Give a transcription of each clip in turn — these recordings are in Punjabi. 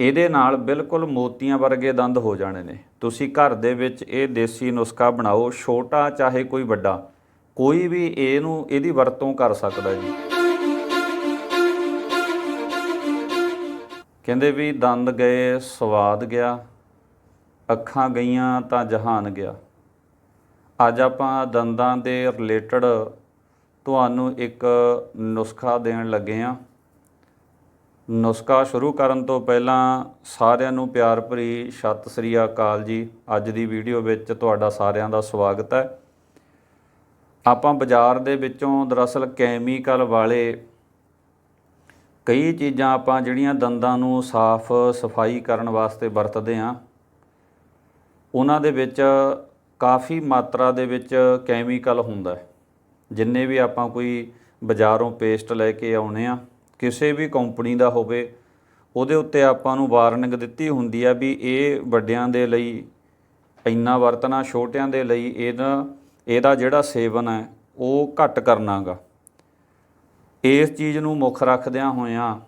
ਇਹਦੇ ਨਾਲ ਬਿਲਕੁਲ ਮੋਤੀਆਂ ਵਰਗੇ ਦੰਦ ਹੋ ਜਾਣੇ ਨੇ। ਤੁਸੀਂ ਘਰ ਦੇ ਵਿੱਚ ਇਹ ਦੇਸੀ ਨੁਸਖਾ ਬਣਾਓ, ਛੋਟਾ ਚਾਹੇ ਕੋਈ ਵੱਡਾ, ਕੋਈ ਵੀ ਇਹਨੂੰ, ਇਹਦੀ ਵਰਤੋਂ ਕਰ ਸਕਦਾ ਜੀ। ਕਹਿੰਦੇ ਵੀ ਦੰਦ ਗਏ, ਸਵਾਦ ਗਿਆ, ਅੱਖਾਂ ਗਈਆਂ ਤਾਂ ਜਹਾਨ ਗਿਆ। ਅੱਜ ਆਪਾਂ ਦੰਦਾਂ ਦੇ ਰਿਲੇਟਡ ਤੁਹਾਨੂੰ ਇੱਕ ਨੁਸਖਾ ਦੇਣ ਲੱਗੇ ਹਾਂ ਨੁਸਖਾ ਸ਼ੁਰੂ ਕਰਨ ਤੋਂ ਪਹਿਲਾਂ ਸਾਰਿਆਂ ਨੂੰ ਪਿਆਰ ਭਰੀ ਸਤਿ ਸ੍ਰੀ ਅਕਾਲ ਜੀ। ਅੱਜ ਦੀ ਵੀਡੀਓ ਵਿੱਚ ਤੁਹਾਡਾ ਸਾਰਿਆਂ ਦਾ ਸਵਾਗਤ ਹੈ। ਆਪਾਂ ਬਾਜ਼ਾਰ ਦੇ ਵਿੱਚੋਂ ਦਰਅਸਲ ਕੈਮੀਕਲ ਵਾਲੇ ਕਈ ਚੀਜ਼ਾਂ ਆਪਾਂ ਜਿਹੜੀਆਂ ਦੰਦਾਂ ਨੂੰ ਸਾਫ਼ ਸਫ਼ਾਈ ਕਰਨ ਵਾਸਤੇ ਵਰਤਦੇ ਹਾਂ, ਉਹਨਾਂ ਦੇ ਵਿੱਚ ਕਾਫੀ ਮਾਤਰਾ ਦੇ ਵਿੱਚ ਕੈਮੀਕਲ ਹੁੰਦਾ ਹੈ। ਜਿੰਨੇ ਵੀ ਆਪਾਂ ਕੋਈ ਬਾਜ਼ਾਰੋਂ ਪੇਸਟ ਲੈ ਕੇ ਆਉਨੇ ਆ ਕਿਸੇ ਵੀ ਕੰਪਨੀ ਦਾ ਹੋਵੇ, ਉਹਦੇ ਉੱਤੇ ਆਪਾਂ ਨੂੰ ਵਾਰਨਿੰਗ ਦਿੱਤੀ ਹੁੰਦੀ ਆ ਵੀ ਇਹ ਵੱਡਿਆਂ ਦੇ ਲਈ, ਇੰਨਾ ਵਰਤਣਾ, ਛੋਟਿਆਂ ਦੇ ਲਈ ਇਹਦਾ ਇਹਦਾ ਜਿਹੜਾ ਸੇਵਨ ਹੈ, ਉਹ ਘੱਟ ਕਰਨਾਗਾ। ਇਸ ਚੀਜ਼ ਨੂੰ ਮੁੱਖ ਰੱਖਦਿਆਂ ਹੋਇਆਂ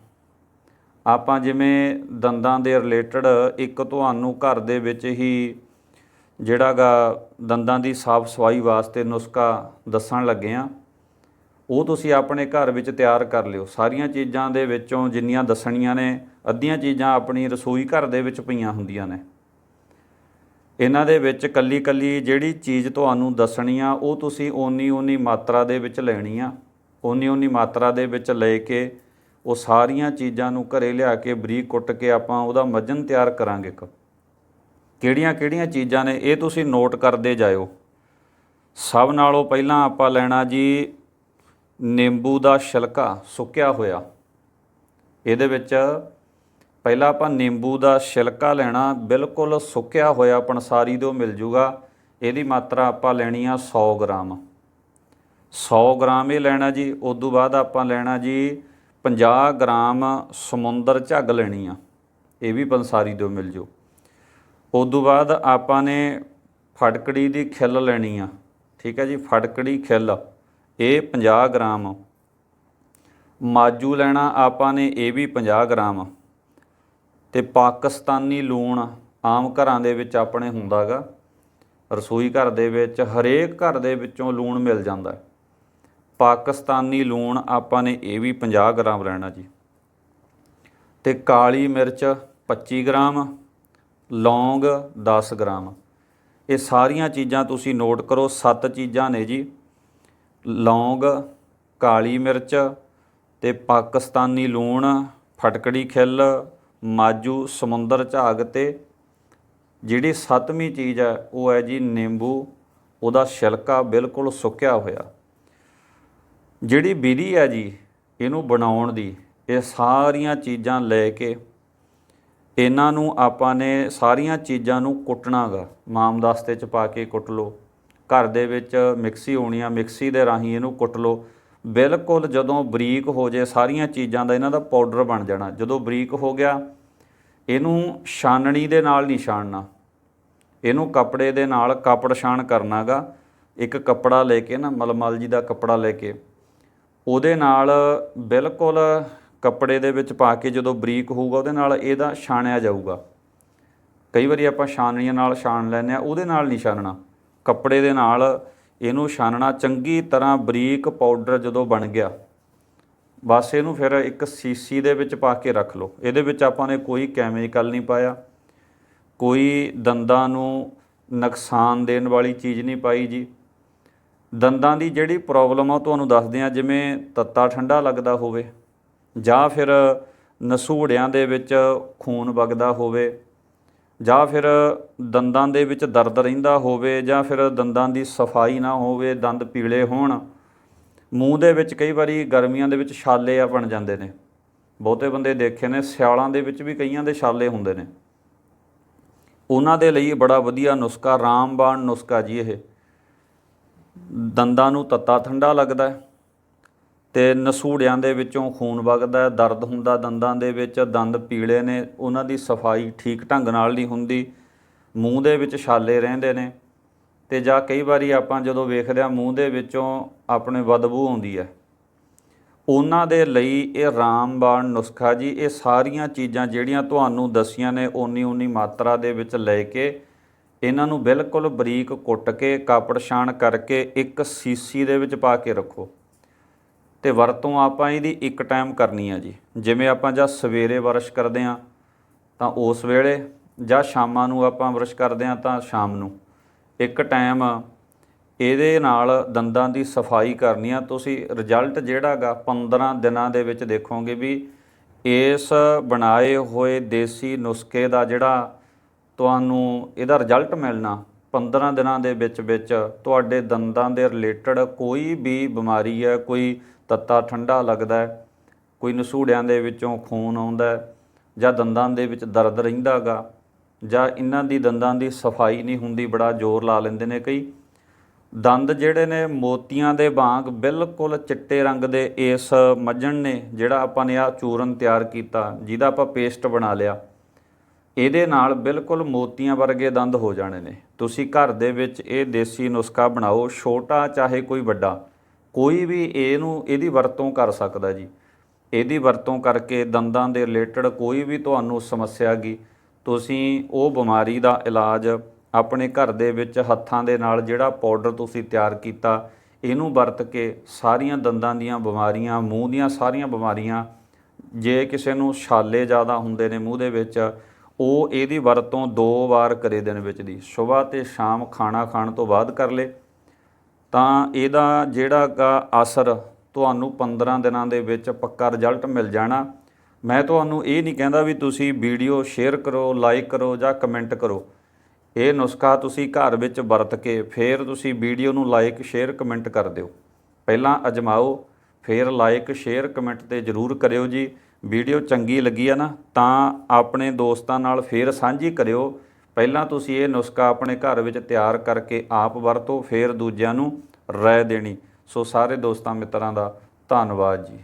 ਆਪਾਂ ਜਿਵੇਂ ਦੰਦਾਂ ਦੇ ਰਿਲੇਟਡ ਇੱਕ ਤੁਹਾਨੂੰ ਘਰ ਦੇ ਵਿੱਚ ਹੀ ਜਿਹੜਾਗਾ ਦੰਦਾਂ ਦੀ ਸਾਫ਼ ਸਫ਼ਾਈ ਵਾਸਤੇ ਨੁਸਖਾ ਦੱਸਣ ਲੱਗੇ ਆ। ਉਹ ਤੁਸੀਂ ਆਪਣੇ ਘਰ ਵਿੱਚ ਤਿਆਰ ਕਰ ਲਿਓ। ਸਾਰੀਆਂ ਚੀਜ਼ਾਂ ਦੇ ਵਿੱਚੋਂ ਜਿੰਨੀਆਂ ਦੱਸਣੀਆਂ ਨੇ, ਅੱਧੀਆਂ ਚੀਜ਼ਾਂ ਆਪਣੀ ਰਸੋਈ ਘਰ ਦੇ ਵਿੱਚ ਪਈਆਂ ਹੁੰਦੀਆਂ ਨੇ। ਇਹਨਾਂ ਦੇ ਵਿੱਚ ਕੱਲੀ ਕੱਲੀ ਜਿਹੜੀ ਚੀਜ਼ ਤੁਹਾਨੂੰ ਦੱਸਣੀ ਆ, ਉਹ ਤੁਸੀਂ ਓਨੀ ਓਨੀ ਮਾਤਰਾ ਦੇ ਵਿੱਚ ਲੈਣੀ ਆ। ਓਨੀ ਓਨੀ ਮਾਤਰਾ ਦੇ ਵਿੱਚ ਲੈ ਕੇ ਉਹ ਸਾਰੀਆਂ ਚੀਜ਼ਾਂ ਨੂੰ ਘਰੇ ਲਿਆ ਕੇ ਬਰੀਕ ਕੁੱਟ ਕੇ ਆਪਾਂ ਉਹਦਾ ਮੱਜਨ ਤਿਆਰ ਕਰਾਂਗੇ ਇੱਕ। ਕਿਹੜੀਆਂ ਕਿਹੜੀਆਂ ਚੀਜ਼ਾਂ ਨੇ, ਇਹ ਤੁਸੀਂ ਨੋਟ ਕਰਦੇ ਜਾਇਓ। ਸਭ ਨਾਲੋਂ ਪਹਿਲਾਂ ਆਪਾਂ ਲੈਣਾ ਜੀ ਨਿੰਬੂ ਦਾ ਛਿਲਕਾ ਸੁੱਕਿਆ ਹੋਇਆ। ਇਹਦੇ ਵਿੱਚ ਪਹਿਲਾਂ ਆਪਾਂ ਨਿੰਬੂ ਦਾ ਛਿਲਕਾ ਲੈਣਾ, ਬਿਲਕੁਲ ਸੁੱਕਿਆ ਹੋਇਆ ਪੰਸਾਰੀ ਤੋਂ ਮਿਲ ਜੂਗਾ। ਇਹਦੀ ਮਾਤਰਾ ਆਪਾਂ ਲੈਣੀ ਆ 100 ਗ੍ਰਾਮ। 100 ਗ੍ਰਾਮ ਇਹ ਲੈਣਾ ਜੀ, ਉਸ ਤੋਂ ਬਾਅਦ ਆਪਾਂ ਲੈਣਾ ਜੀ 50 ਗ੍ਰਾਮ ਸਮੁੰਦਰ ਝੱਗ ਲੈਣੀ ਆ। ਇਹ ਵੀ ਪੰਸਾਰੀ ਤੋਂ ਮਿਲ ਜੂ। ਉਸ ਤੋਂ ਬਾਅਦ ਆਪਾਂ ਨੇ ਫਟਕੜੀ ਦੀ ਖਿੱਲ ਲੈਣੀ ਆ। ਠੀਕ ਹੈ ਜੀ, ਫਟਕੜੀ ਖਿੱਲ। ਇਹ 50 ਗ੍ਰਾਮ। ਮਾਜੂ ਲੈਣਾ ਆਪਾਂ ਨੇ, ਇਹ ਵੀ 50 ਗ੍ਰਾਮ। ਤੇ ਪਾਕਿਸਤਾਨੀ ਲੂਣ ਆਮ ਘਰਾਂ ਦੇ ਵਿੱਚ ਆਪਣੇ ਹੁੰਦਾਗਾ। ਰਸੋਈ ਘਰ ਦੇ ਵਿੱਚ, ਹਰੇਕ ਘਰ ਦੇ ਵਿੱਚੋਂ ਲੂਣ ਮਿਲ ਜਾਂਦਾ ਪਾਕਿਸਤਾਨੀ ਲੂਣ ਆਪਾਂ ਨੇ, ਇਹ ਵੀ 50 ਗ੍ਰਾਮ ਲੈਣਾ ਜੀ। ਤੇ ਕਾਲੀ ਮਿਰਚ 25 ਗ੍ਰਾਮ, ਲੌਂਗ 10 ਗ੍ਰਾਮ। ਇਹ ਸਾਰੀਆਂ ਚੀਜ਼ਾਂ ਤੁਸੀਂ ਨੋਟ ਕਰੋ, ਸੱਤ ਚੀਜ਼ਾਂ ਨੇ ਜੀ। ਲੌਂਗ, ਕਾਲੀ ਮਿਰਚ ਤੇ ਪਾਕਿਸਤਾਨੀ ਲੂਣ, ਫਟਕੜੀ ਖਿੱਲ ਮਾਜੂ ਸਮੁੰਦਰ ਝਾਗ ਤੇ ਜਿਹੜੀ ਸੱਤਵੀਂ ਚੀਜ਼ ਹੈ, ਉਹ ਹੈ ਜੀ ਨਿੰਬੂ। ਉਹਦਾ ਛਿਲਕਾ ਬਿਲਕੁਲ ਸੁੱਕਿਆ ਹੋਇਆ। ਜਿਹੜੀ ਵਿਧੀ ਹੈ ਜੀ, ਇਹਨੂੰ ਬਣਾਉਣ ਦੀ, ਇਹ ਸਾਰੀਆਂ ਚੀਜ਼ਾਂ ਲੈ ਕੇ ਇਹਨਾਂ ਨੂੰ ਆਪਾਂ ਨੇ ਸਾਰੀਆਂ ਚੀਜ਼ਾਂ ਨੂੰ ਕੁੱਟਣਾਗਾ। ਮਾਮਦਸਤੇ ਚ ਪਾ ਕੇ ਕੁੱਟ ਲਓ। ਘਰ ਦੇ ਵਿੱਚ ਮਿਕਸੀ ਹੋਣੀ ਆ, ਮਿਕਸੀ ਦੇ ਰਾਹੀਂ ਇਹਨੂੰ ਕੁੱਟ ਲਓ। ਬਿਲਕੁਲ ਜਦੋਂ ਬਰੀਕ ਹੋ ਜੇ ਸਾਰੀਆਂ ਚੀਜ਼ਾਂ ਦਾ ਇਹਨਾਂ ਦਾ ਪਾਊਡਰ ਬਣ ਜਾਣਾ। ਜਦੋਂ ਬਰੀਕ ਹੋ ਗਿਆ, ਇਹਨੂੰ ਛਾਨਣੀ ਦੇ ਨਾਲ ਨਹੀਂ ਛਾਣਨਾ। ਇਹਨੂੰ ਕੱਪੜੇ ਦੇ ਨਾਲ ਕਪੜ ਛਾਣ ਕਰਨਾਗਾ। ਇੱਕ ਕੱਪੜਾ ਲੈ ਕੇ ਨਾ, ਮਲਮਲ ਜੀ ਦਾ ਕੱਪੜਾ ਲੈ ਕੇ। ਉਹਦੇ ਨਾਲ ਬਿਲਕੁਲ ਕੱਪੜੇ ਦੇ ਵਿੱਚ ਪਾ ਕੇ ਜਦੋਂ ਬਰੀਕ ਹੋਊਗਾ, ਉਹਦੇ ਨਾਲ ਇਹਦਾ ਛਾਣਿਆ ਜਾਊਗਾ। ਕਈ ਵਾਰੀ ਆਪਾਂ ਛਾਨਣੀਆਂ ਨਾਲ ਛਾਣ ਲੈਂਦੇ ਆ ਉਹਦੇ ਨਾਲ ਨਹੀਂ ਛਾਨਣਾ ਕੱਪੜੇ ਦੇ ਨਾਲ ਇਹਨੂੰ ਛਾਨਣਾ, ਚੰਗੀ ਤਰ੍ਹਾਂ ਬਰੀਕ ਪਾਊਡਰ ਜਦੋਂ ਬਣ ਗਿਆ, ਬਸ ਇਹਨੂੰ ਫਿਰ ਇੱਕ ਸੀਸੀ ਦੇ ਵਿੱਚ ਪਾ ਕੇ ਰੱਖ ਲਓ। ਇਹਦੇ ਵਿੱਚ ਆਪਾਂ ਨੇ ਕੋਈ ਕੈਮੀਕਲ ਨਹੀਂ ਪਾਇਆ, ਕੋਈ ਦੰਦਾਂ ਨੂੰ ਨੁਕਸਾਨ ਦੇਣ ਵਾਲੀ ਚੀਜ਼ ਨਹੀਂ ਪਾਈ ਜੀ। ਦੰਦਾਂ ਦੀ ਜਿਹੜੀ ਪ੍ਰੋਬਲਮ ਆ ਉਹ ਤੁਹਾਨੂੰ ਦੱਸਦੇ ਆ, ਜਿਵੇਂ ਤੱਤਾ ਠੰਡਾ ਲੱਗਦਾ ਹੋਵੇ ਜਾਂ ਫਿਰ ਨਸੂੜਿਆਂ ਦੇ ਵਿੱਚ ਖੂਨ ਵਗਦਾ ਹੋਵੇ ਜਾਂ ਫਿਰ ਦੰਦਾਂ ਦੇ ਵਿੱਚ ਦਰਦ ਰਹਿੰਦਾ ਹੋਵੇ ਜਾਂ ਫਿਰ ਦੰਦਾਂ ਦੀ ਸਫ਼ਾਈ ਨਾ ਹੋਵੇ, ਦੰਦ ਪੀਲੇ ਹੋਣ, ਮੂੰਹ ਦੇ ਵਿੱਚ ਕਈ ਵਾਰੀ ਗਰਮੀਆਂ ਦੇ ਵਿੱਚ ਛਾਲੇ ਆ ਬਣ ਜਾਂਦੇ ਨੇ। ਬਹੁਤੇ ਬੰਦੇ ਦੇਖੇ ਨੇ, ਸਿਆਲਾਂ ਦੇ ਵਿੱਚ ਵੀ ਕਈਆਂ ਦੇ ਛਾਲੇ ਹੁੰਦੇ ਨੇ। ਉਹਨਾਂ ਦੇ ਲਈ ਬੜਾ ਵਧੀਆ ਨੁਸਖਾ, ਰਾਮਬਾਣ ਨੁਸਖਾ ਜੀ ਇਹ। ਦੰਦਾਂ ਨੂੰ ਤੱਤਾ ਠੰਡਾ ਲੱਗਦਾ ਹੈ। ਤੇ ਨਸੂੜਿਆਂ ਦੇ ਵਿੱਚੋਂ ਖੂਨ ਵਗਦਾ ਦਰਦ ਹੁੰਦਾ, ਦੰਦਾਂ ਦੇ ਵਿੱਚ ਦੰਦ ਪੀਲੇ ਨੇ, ਉਹਨਾਂ ਦੀ ਸਫ਼ਾਈ ਠੀਕ ਢੰਗ ਨਾਲ ਨਹੀਂ ਹੁੰਦੀ, ਮੂੰਹ ਦੇ ਵਿੱਚ ਛਾਲੇ ਰਹਿੰਦੇ ਨੇ, ਤੇ ਜਾਂ ਕਈ ਵਾਰੀ ਆਪਾਂ ਜਦੋਂ ਵੇਖਦੇ ਆ ਮੂੰਹ ਦੇ ਵਿੱਚੋਂ ਆਪਣੇ ਬਦਬੂ ਆਉਂਦੀ ਹੈ, ਉਹਨਾਂ ਦੇ ਲਈ ਇਹ ਰਾਮਬਾਣ ਨੁਸਖਾ ਜੀ, ਇਹ ਸਾਰੀਆਂ ਚੀਜ਼ਾਂ ਜਿਹੜੀਆਂ ਤੁਹਾਨੂੰ ਦਸੀਆਂ ਨੇ, ਓਨੀ ਓਨੀ ਮਾਤਰਾ ਦੇ ਵਿੱਚ ਲੈ ਕੇ, ਇਹਨਾਂ ਨੂੰ ਬਿਲਕੁਲ ਬਰੀਕ ਕੁੱਟ ਕੇ, ਕਾਪੜ ਛਾਣ ਕਰਕੇ ਇੱਕ ਸੀਸੀ ਦੇ ਵਿੱਚ ਪਾ ਕੇ ਰੱਖੋ। ਤੇ ਵਰਤੋਂ ਆਪਾਂ ਇਹਦੀ ਇੱਕ ਟਾਈਮ ਕਰਨੀ ਆ ਜੀ। ਜਿਵੇਂ ਆਪਾਂ ਜਾਂ ਸਵੇਰੇ ਵਰਸ਼ ਕਰਦੇ ਆ ਤਾਂ ਉਸ ਵੇਲੇ ਜਾਂ ਸ਼ਾਮਾਂ ਨੂੰ ਆਪਾਂ ਬਰਸ਼ ਕਰਦੇ ਆ ਤਾਂ ਸ਼ਾਮ ਨੂੰ। ਇੱਕ ਟਾਈਮ ਇਹਦੇ ਨਾਲ ਦੰਦਾਂ ਦੀ ਸਫ਼ਾਈ ਕਰਨੀ ਆ। ਤੁਸੀਂ ਰਿਜ਼ਲਟ ਜਿਹੜਾਗਾ 15 ਦਿਨਾਂ ਦੇ ਵਿੱਚ ਦੇਖੋਗੇ ਵੀ ਇਸ ਬਣਾਏ ਹੋਏ ਦੇਸੀ ਨੁਸਖੇ ਦਾ ਜਿਹੜਾ ਤੁਹਾਨੂੰ ਇਹਦਾ ਰਿਜ਼ਲਟ ਮਿਲਣਾ 15 ਦਿਨਾਂ ਦੇ ਵਿੱਚ ਵਿੱਚ ਤੁਹਾਡੇ ਦੰਦਾਂ ਦੇ ਰਿਲੇਟਡ ਕੋਈ ਵੀ ਬਿਮਾਰੀ ਹੈ, ਕੋਈ ਤੱਤਾ ਠੰਡਾ ਲੱਗਦਾ ਹੈ, ਕੋਈ ਨਸੂੜਿਆਂ ਦੇ ਵਿੱਚੋਂ ਖੂਨ ਆਉਂਦਾ ਹੈ ਜਾਂ ਦੰਦਾਂ ਦੇ ਵਿੱਚ ਦਰਦ ਰਹਿੰਦਾਗਾ ਜਾਂ ਇਹਨਾਂ ਦੀ ਦੰਦਾਂ ਦੀ ਸਫ਼ਾਈ ਨਹੀਂ ਹੁੰਦੀ, ਬੜਾ ਜ਼ੋਰ ਲਾ ਲੈਂਦੇ ਨੇ ਕਈ। ਦੰਦ ਜਿਹੜੇ ਨੇ ਮੋਤੀਆਂ ਦੇ ਵਾਂਗ ਬਿਲਕੁਲ ਚਿੱਟੇ ਰੰਗ ਦੇ ਇਸ ਮੱਝਣ ਨੇ ਜਿਹੜਾ ਆਪਾਂ ਨੇ ਆ ਚੂਰਨ ਤਿਆਰ ਕੀਤਾ, ਜਿਹਦਾ ਆਪਾਂ ਪੇਸਟ ਬਣਾ ਲਿਆ। ਇਹਦੇ ਨਾਲ ਬਿਲਕੁਲ ਮੋਤੀਆਂ ਵਰਗੇ ਦੰਦ ਹੋ ਜਾਣੇ ਨੇ। ਤੁਸੀਂ ਘਰ ਦੇ ਵਿੱਚ ਇਹ ਦੇਸੀ ਨੁਸਖਾ ਬਣਾਓ, ਛੋਟਾ ਚਾਹੇ ਕੋਈ ਵੱਡਾ, ਕੋਈ ਵੀ ਇਹਨੂੰ, ਇਹਦੀ ਵਰਤੋਂ ਕਰ ਸਕਦਾ ਜੀ। ਇਹਦੀ ਵਰਤੋਂ ਕਰਕੇ ਦੰਦਾਂ ਦੇ ਰਿਲੇਟਡ ਕੋਈ ਵੀ ਤੁਹਾਨੂੰ ਸਮੱਸਿਆ ਗਈ ਤੁਸੀਂ ਉਹ ਬਿਮਾਰੀ ਦਾ ਇਲਾਜ ਆਪਣੇ ਘਰ ਦੇ ਵਿੱਚ ਹੱਥਾਂ ਦੇ ਨਾਲ ਜਿਹੜਾ ਪਾਊਡਰ ਤੁਸੀਂ ਤਿਆਰ ਕੀਤਾ, ਇਹਨੂੰ ਵਰਤ ਕੇ ਸਾਰੀਆਂ ਦੰਦਾਂ ਦੀਆਂ ਬਿਮਾਰੀਆਂ, ਮੂੰਹ ਦੀਆਂ ਸਾਰੀਆਂ ਬਿਮਾਰੀਆਂ, ਜੇ ਕਿਸੇ ਨੂੰ ਛਾਲੇ ਜ਼ਿਆਦਾ ਹੁੰਦੇ ਨੇ ਮੂੰਹ ਦੇ ਵਿੱਚ ਉਹ ਇਹਦੀ ਵਰਤੋਂ ਦੋ ਵਾਰ ਕਰੇ ਦਿਨ ਵਿੱਚ ਦੀ। ਸਵੇਰ ਤੇ ਸ਼ਾਮ ਖਾਣਾ ਖਾਣ ਤੋਂ ਬਾਅਦ ਕਰ ਲੇ। ਤਾਂ ਇਹਦਾ ਜਿਹੜਾ ਗਾ ਅਸਰ ਤੁਹਾਨੂੰ 15 ਦਿਨਾਂ ਦੇ ਵਿੱਚ ਪੱਕਾ ਰਿਜ਼ਲਟ ਮਿਲ ਜਾਣਾ। ਮੈਂ ਤੁਹਾਨੂੰ ਇਹ ਨਹੀਂ ਕਹਿੰਦਾ ਵੀ ਤੁਸੀਂ ਵੀਡੀਓ ਸ਼ੇਅਰ ਕਰੋ ਲਾਈਕ ਕਰੋ ਜਾਂ ਕਮੈਂਟ ਕਰੋ। ਇਹ ਨੁਸਖਾ ਤੁਸੀਂ ਘਰ ਵਿੱਚ ਵਰਤ ਕੇ ਫਿਰ ਤੁਸੀਂ ਵੀਡੀਓ ਨੂੰ ਲਾਈਕ ਸ਼ੇਅਰ ਕਮੈਂਟ ਕਰ ਦਿਓ। ਪਹਿਲਾਂ ਅਜਮਾਓ, ਫਿਰ ਲਾਈਕ ਸ਼ੇਅਰ ਕਮੈਂਟ ਤੇ ਜਰੂਰ ਕਰਿਓ ਜੀ। ਵੀਡੀਓ ਚੰਗੀ ਲੱਗੀ ਆ ਨਾ, ਤਾਂ ਆਪਣੇ ਦੋਸਤਾਂ ਨਾਲ ਫੇਰ ਸਾਂਝੀ ਕਰਿਓ। ਪਹਿਲਾਂ ਤੁਸੀਂ ਇਹ ਨੁਸਖਾ ਆਪਣੇ ਘਰ ਵਿੱਚ ਤਿਆਰ ਕਰਕੇ ਆਪ ਵਰਤੋ, ਫਿਰ ਦੂਜਿਆਂ ਨੂੰ ਰਾਏ ਦੇਣੀ। ਸੋ ਸਾਰੇ ਦੋਸਤਾਂ ਮਿੱਤਰਾਂ ਦਾ ਧੰਨਵਾਦ ਜੀ।